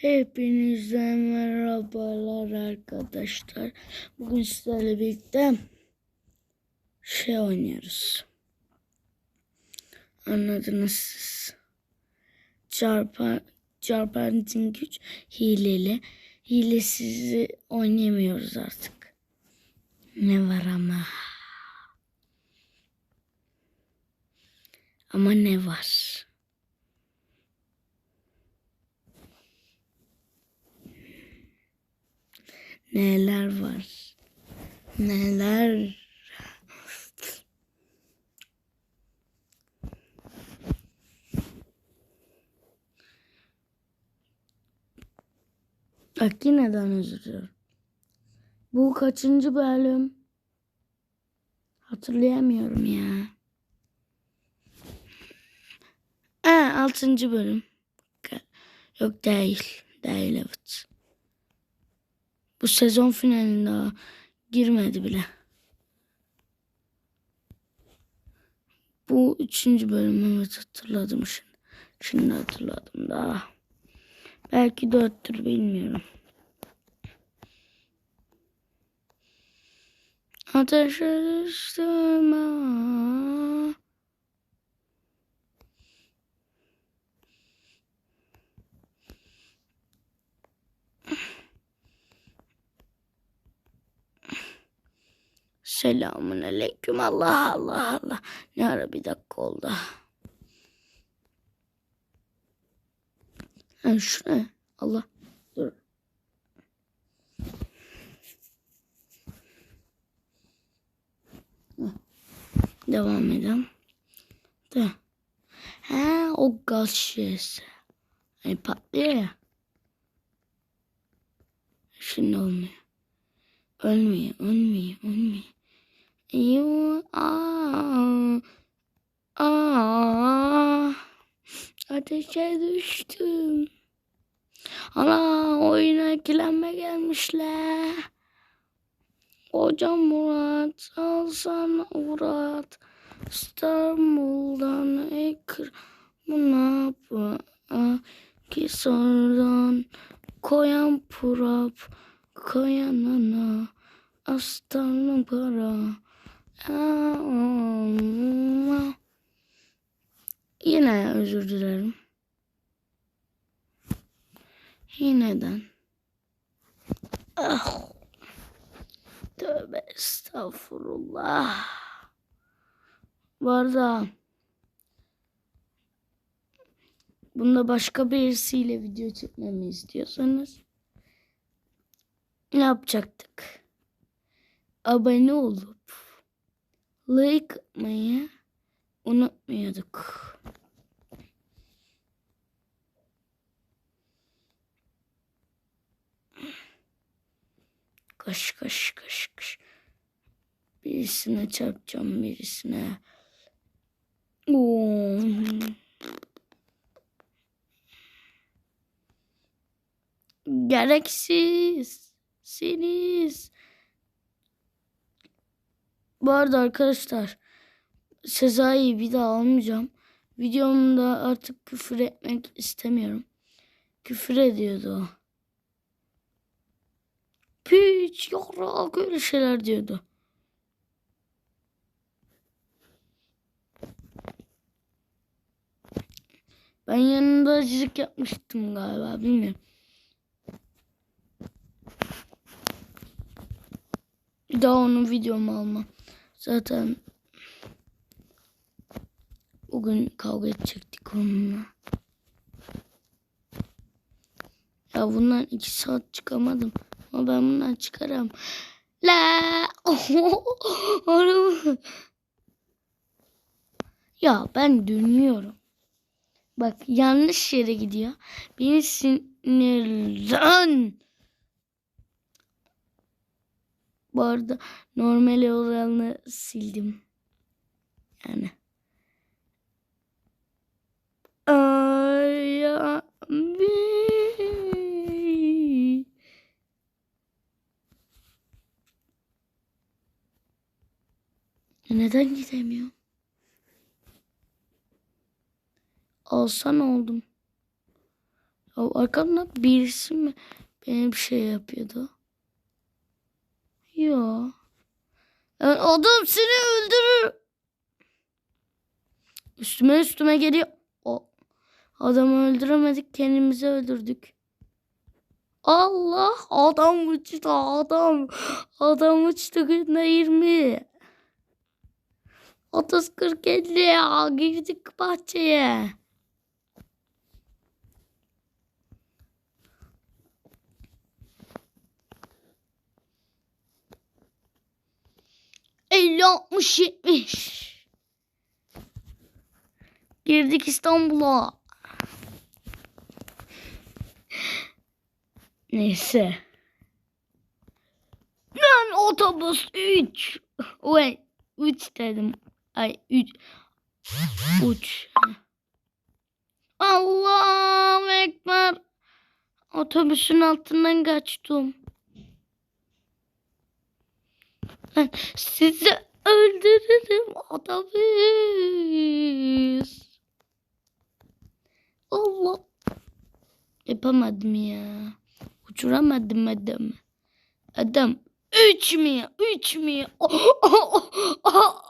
Hepinize merhabalar arkadaşlar. Bugün sizlerle birlikte şey oynuyoruz. Anladınız siz. Çarpan, çarpantin güç hileli. Hilesiz oynayamıyoruz artık. Ne var ama. Ama ne var? Neler var? Neler? Bak yineden özür. Bu kaçıncı bölüm? Hatırlayamıyorum ya. Ha, altıncı bölüm. Yok değil. Değil evet. Bu sezon finalinde girmedi bile. Bu üçüncü bölüm evet hatırladım şimdi. Şimdi hatırladım daha. Belki dörttür bilmiyorum. Ateşe düştüm Selamun aleyküm. Allah Allah Allah. Ne ara bir dakika oldu. Ha, şu ne? Allah. Dur. Devam edelim. De. Ha o gaz şişesi. Hani patlıyor ya. Şimdi olmuyor. Ölmüyor, ölmüyor, ölmüyor. You are, aa, ateşe düştüm. Ana oyuna etkilenme gelmişler. Hocam Murat, alsana Murat. İstanbul'dan ekranına ki sonradan koyan purap koyanana aslanım para. Yine özür dilerim. Yineden. Ah. Tövbe estağfurullah. Bu arada bunda başka birisiyle video çekmemi istiyorsanız ne yapacaktık? Abone olup like atmayı unutmuyorduk. Kaş kaş kaş kaş. Birisine çarpacağım birisine. Oo. Gereksiz. Siniz. Bu arada arkadaşlar Sezai'yi bir daha almayacağım. Videomda artık küfür etmek istemiyorum. Küfür ediyordu o. Piç, yarrak öyle şeyler diyordu. Ben yanında acılık yapmıştım galiba bilmiyorum. Bir daha onun videomu almam. Zaten bugün kavga edecektik onunla. Ya bundan iki saat çıkamadım. Ama ben bundan çıkarım. La Ya ben dönüyorum. Bak yanlış yere gidiyor. Beni sinirlen. Bu arada normal olanı sildim. Yani. Ay. Neden gidemiyorum? Alsan oldum. Arkamda birisi mi benim şey yapıyordu? Yo. Yani adam seni öldürür. Üstüme üstüme geliyor. Adamı öldüremedik kendimizi öldürdük. Allah adam uçtu adam. Adam uçtu günde 20. 30 40 50 ya girdik bahçeye. Elli altmış yetmiş. Girdik İstanbul'a. Neyse. Lan otobüs 3. Wait. 3 dedim. Ay 3. Uç. Allahu Ekber. Otobüsün altından kaçtım. Ben öldürürüm otobüs. Allah. Yapamadım ya. Uçuramadım adam. Adam. Üç mü? Üç mü? Oh, oh, oh, oh.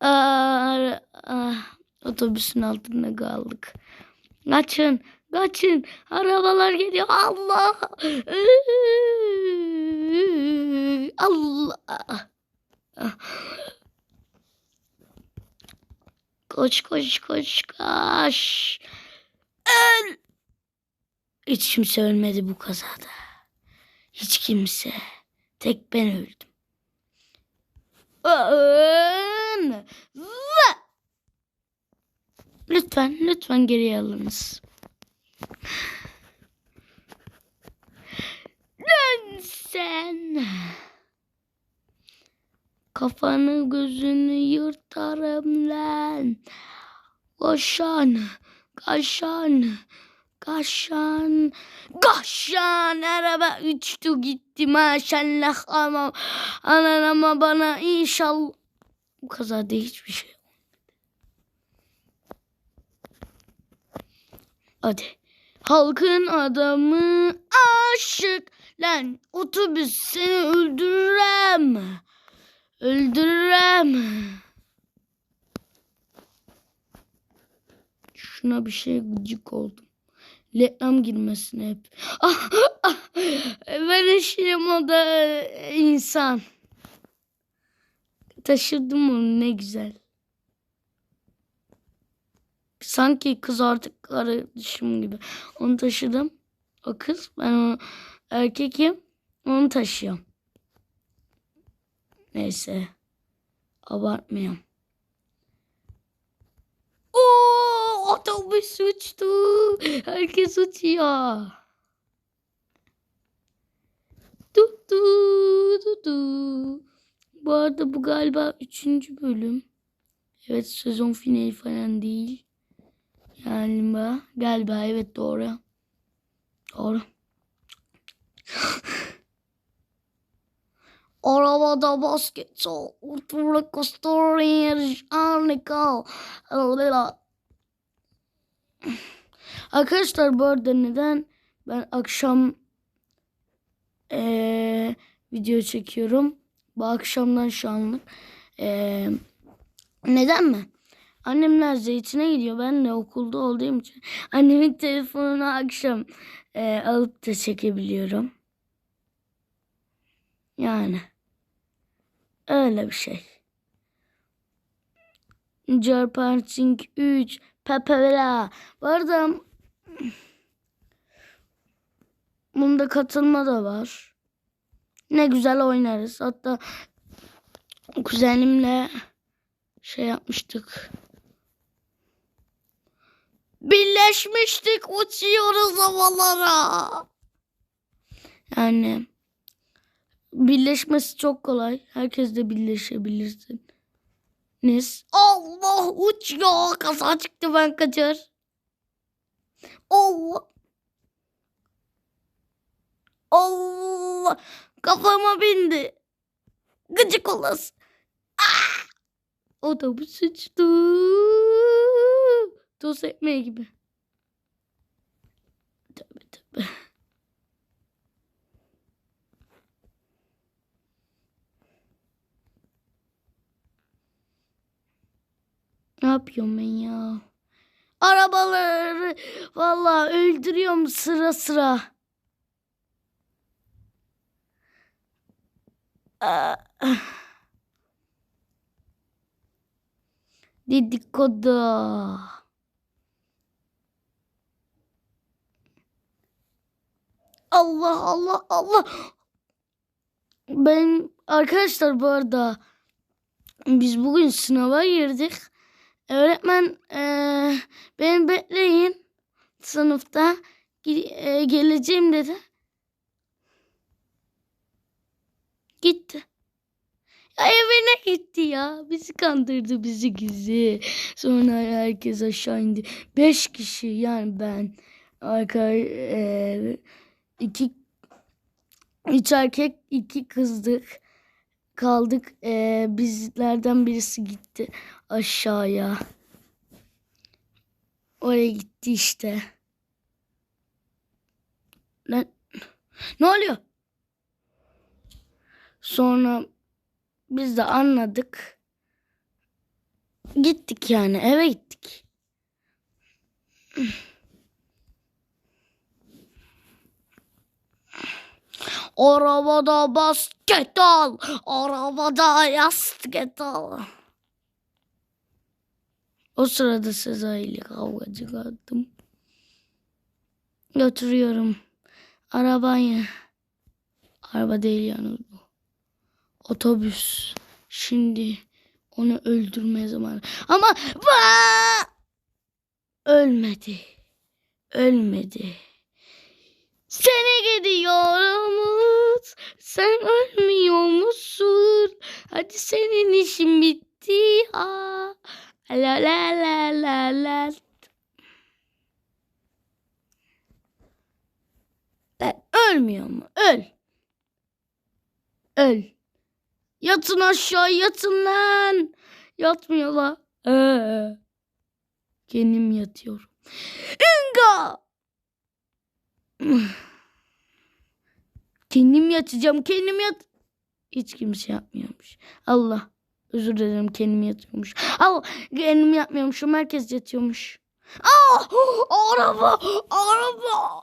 Aa, ah, otobüsün altında kaldık. Kaçın, kaçın. Arabalar geliyor. Allah. Allah. Koş, koş, koş, koş. Öl. Hiç kimse ölmedi bu kazada. Hiç kimse. Tek ben öldüm. Lütfen, lütfen geriye alınız. Dön sen. Kafanı gözünü yırtarım lan. Koşan, kaşan, kaşan, kaşan. Araba uçtu gitti maşallah ama anan ama bana inşallah. Bu kazada hiçbir şey. Hadi. Halkın adamı aşık. Lan otobüs seni öldürürüm. Öldürürüm. Şuna bir şey gıcık oldum. Reklam girmesin hep. Ah, ah, ben eşeğim o da insan. Taşırdım onu ne güzel. Sanki kız artık kardeşim gibi. Onu taşıdım. O kız ben o erkekim. Onu taşıyorum. Neyse. Abartmayayım. Oo, otobüs uçtu. Herkes uçuyor. Du du du du. Bu arada bu galiba üçüncü bölüm. Evet sezon finali falan değil. Galiba. Galiba evet doğru. Doğru. Arabada basketbol, oturak kostorir, arnika. Arkadaşlar bu arada neden ben akşam eee, video çekiyorum? Bu akşamdan şu anlık. Eee, neden mi? Annemler zeytine gidiyor. Ben de okulda olduğum için annemin telefonunu akşam eee, alıp da çekebiliyorum. Yani. Öyle bir şey. Jarpancing 3 Pepela. Bu arada bunda katılma da var. Ne güzel oynarız. Hatta kuzenimle şey yapmıştık. Birleşmiştik uçuyoruz havalara. Yani birleşmesi çok kolay. Herkes de birleşebilirsin. Nis. Allah uçuyor. Kaza çıktı ben kaçar. Allah. Allah. Kafama bindi. Gıcık olası. Ah! Otobüs uçtu. Toz ekmeği gibi. Tövbe tövbe. Ne yapıyorum ben ya? Arabaları vallahi öldürüyorum sıra sıra. Ah. Dedikodu. Allah Allah Allah. Ben arkadaşlar bu arada biz bugün sınava girdik. Öğretmen eee beni bekleyin sınıfta eee, geleceğim dedi. Gitti. Ya evine gitti ya. Bizi kandırdı bizi gizli. Sonra herkes aşağı indi. Beş kişi yani ben. Arka eee, iki üç erkek iki kızdık. Kaldık. Eee, bizlerden birisi gitti aşağıya. Oraya gitti işte. Ne, ne oluyor? Sonra biz de anladık. Gittik yani eve gittik. Arabada basket al. Arabada yastık al. O sırada Sezai ile kavga çıkarttım. Götürüyorum. Arabayı. Araba değil yalnız bu. Otobüs. Şimdi onu öldürme zamanı. Ama Vaa! ölmedi. Ölmedi. Seni gidiyor Umut. Sen ölmüyor musun? Hadi senin işin bitti ya. La la la la la. Lan ölmüyor mu? Öl. Öl. Yatın aşağı yatın lan. Yatmıyorlar. Ee, kendim yatıyorum. Inga. Kendim yatacağım. Kendim yat. Hiç kimse yapmıyormuş. Allah. Özür dilerim kendim yatıyormuş. Allah kendim yapmıyormuşum. Herkes yatıyormuş. Aa, araba. Araba.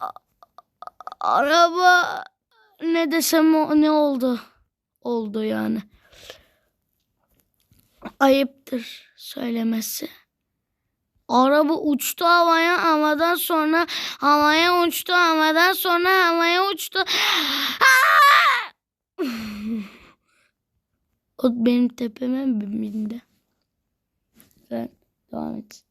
A- Araba. Ne desem o ne oldu? Oldu yani. Ayıptır söylemesi. Araba uçtu havaya havadan sonra havaya uçtu havadan sonra havaya uçtu. Aa! O benim tepeme mi bindi? Sen devam et.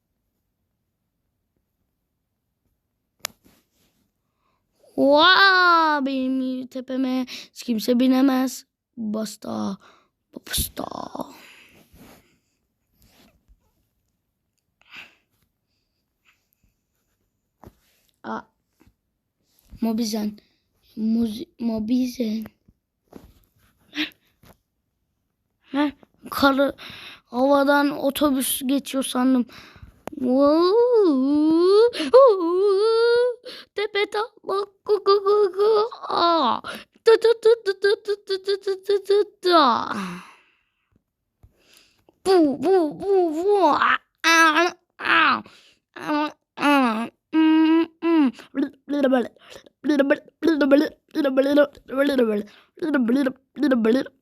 Vaa benim tepeme hiç kimse binemez. Basta. Basta. Aa. Mobizen. Muzi, mobizen. Heh, karı havadan otobüs geçiyor sandım. Tepe taklak Bu bu bu bu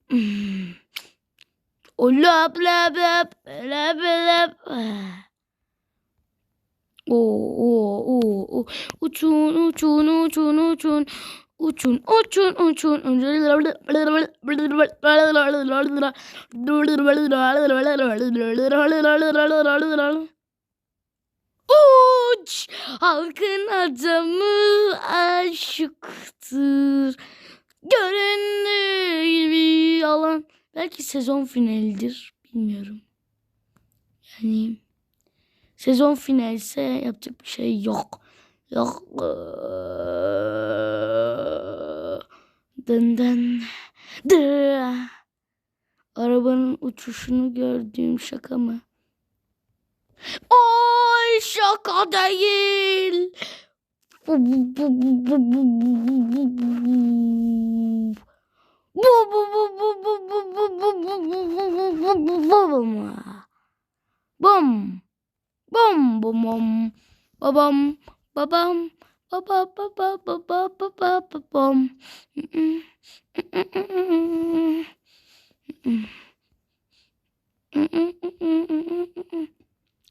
Hmm. O lap lap lap lap lap. O o o o. Uçun uçun uçun uçun. Uçun uçun uçun. Uç! Halkın adamı aşıktır. Göründüğü gibi yalan belki sezon finalidir bilmiyorum yani Sezon finali ise yapacak bir şey yok. Yok. Dın dın. Dı. Arabanın uçuşunu gördüğüm şaka mı? Ay şaka değil. Bu bu bu bu bu bu bu bu bu bu. Bu bu bu bu bu bu bu bu bu bu bu bu bu bu bum. Bum. Bum bum bum. Babam babam baba baba baba baba babam.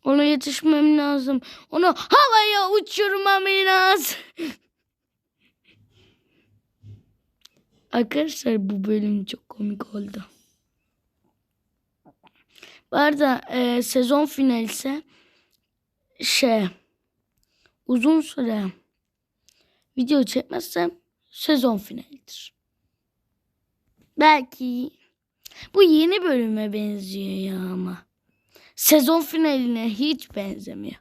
Ona yetişmem lazım. Onu havaya uçurmam lazım. Arkadaşlar bu bölüm çok komik oldu. Bu arada e, sezon finali ise şey uzun süre video çekmezsem sezon finalidir. Belki bu yeni bölüme benziyor ya ama. Sezon finaline hiç benzemiyor.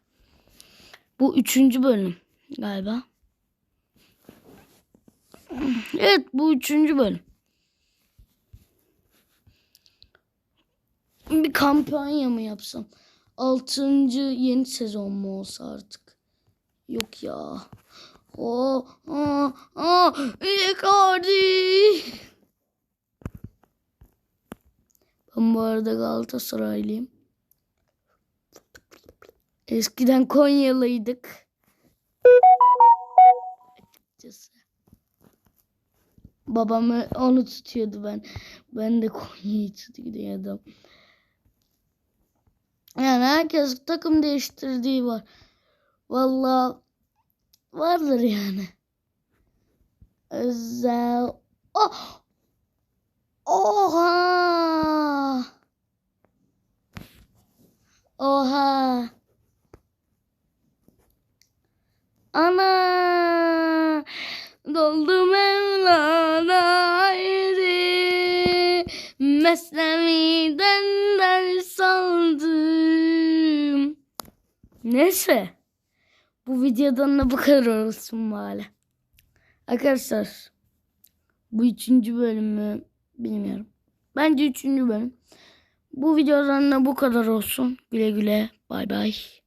Bu üçüncü bölüm galiba. Evet bu üçüncü bölüm. Bir kampanya mı yapsam? Altıncı yeni sezon mu olsa artık? Yok ya. O, aa, aa, Icardi. Ben bu arada Galatasaraylıyım. Eskiden Konyalıydık. Açıkçası. Babam onu tutuyordu ben. Ben de Konya'yı tutuyordum. Yani herkes takım değiştirdiği var. Vallahi vardır yani. Özel. Oh! Oha! Oha! Ana! Doldu Mevlana ayrı Mesnevi'den ders aldım. Neyse. Bu videodan da bu kadar olsun bari. Arkadaşlar. Bu üçüncü bölümü bilmiyorum. Bence üçüncü bölüm. Bu videodan da bu kadar olsun. Güle güle. Bay bay.